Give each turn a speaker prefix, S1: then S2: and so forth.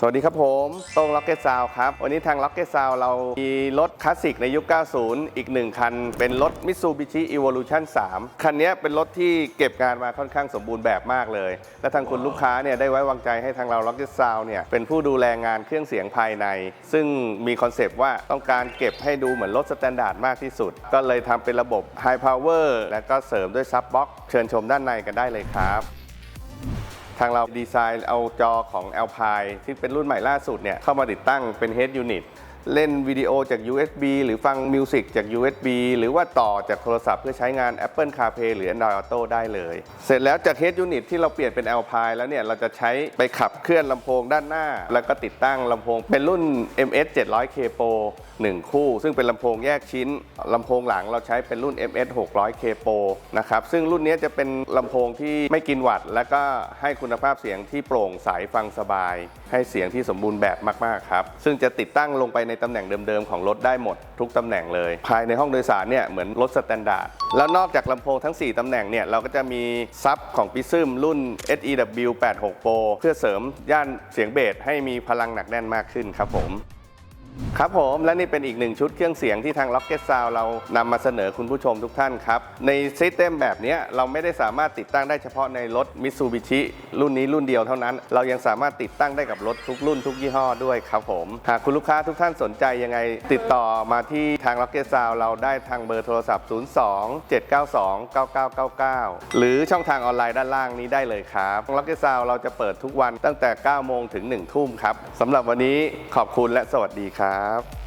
S1: สวัสดีครับผมโต้งล็อกเก็ตซาวครับ วันนี้ทางล็อกเก็ตซาวเรามีรถคลาสสิกในยุค 90 อีกหนึ่งคัน เป็นรถ Mitsubishi Evolution 3 คันนี้เป็นรถที่เก็บงานมาค่อนข้างสมบูรณ์แบบมากเลย และทางคุณลูกค้าเนี่ยได้ไว้วางใจให้ทางเราล็อกเก็ตซาวเนี่ยเป็นผู้ดูแลงานเครื่องเสียงภายใน ซึ่งมีคอนเซปต์ว่าต้องการเก็บให้ดูเหมือนรถสแตนดาร์ดมากที่สุด ก็เลยทำเป็นระบบ High Power และก็เสริมด้วยซับบ็อกเชิญชมด้านในกันได้เลยครับ ทางเราดีไซน์เอาจอของ Alpine ที่เป็นรุ่นใหม่ล่าสุดเนี่ยเข้ามาติดตั้งเป็น Head Unit เล่นวิดีโอจาก USB หรือฟังมิวสิกจาก USB หรือว่าต่อจากโทรศัพท์เพื่อใช้งาน Apple CarPlay หรือ Android Auto ได้เลย เสร็จแล้วจาก Head Unit ที่เราเปลี่ยนเป็น Alpine แล้วเนี่ย เราจะใช้ไปขับเคลื่อนลำโพงด้านหน้า แล้วก็ติดตั้งลำโพงเป็นรุ่น MS 700K Pro 1 คู่ ซึ่งเป็นลำโพงแยกชิ้นลำโพงหลังเราใช้เป็นรุ่น MS 600K Pro นะครับซึ่งรุ่นนี้จะเป็นลำโพงที่ไม่กินวัตต์และก็ให้คุณภาพเสียงที่โปร่งใสฟังสบาย ให้เสียงที่สมบูรณ์แบบมากๆครับซึ่งจะติดตั้งลงไปในตำแหน่งเดิมๆของรถได้หมดทุกตำแหน่งเลย ภายในห้องโดยสารเนี่ยเหมือนรถสแตนดาร์ดแล้วนอกจากลำโพงทั้ง 4ตำแหน่งเนี่ยเราก็จะมีซับของปิซึมรุ่น SEW 86 Pro เพื่อเสริมย่านเสียงเบสให้มีพลังหนักแน่นมากขึ้นครับผม ครับผมและนี่เป็นอีกหนึ่งชุดเครื่องเสียงที่ทาง Rocket Sound เรานำมาเสนอคุณผู้ชมทุกท่านครับ ในซิสเต็มแบบนี้เราไม่ได้สามารถติดตั้งได้เฉพาะในรถ Mitsubishi รุ่นนี้รุ่นเดียวเท่านั้น เรายังสามารถติดตั้งได้กับรถทุกรุ่นทุกยี่ห้อด้วยครับผมหากคุณลูกค้าทุกท่านสนใจยังไง ติดต่อมาที่ทาง Rocket Sound เราได้ทางเบอร์โทรศัพท์ 02 792 9999 หรือช่องทางออนไลน์ด้านล่างนี้ได้เลยครับ Rocket Sound เราจะเปิดทุกวันตั้งแต่ 9 โมงถึง 1 ทุ่มครับสำหรับวันนี้ขอบคุณและสวัสดีครับ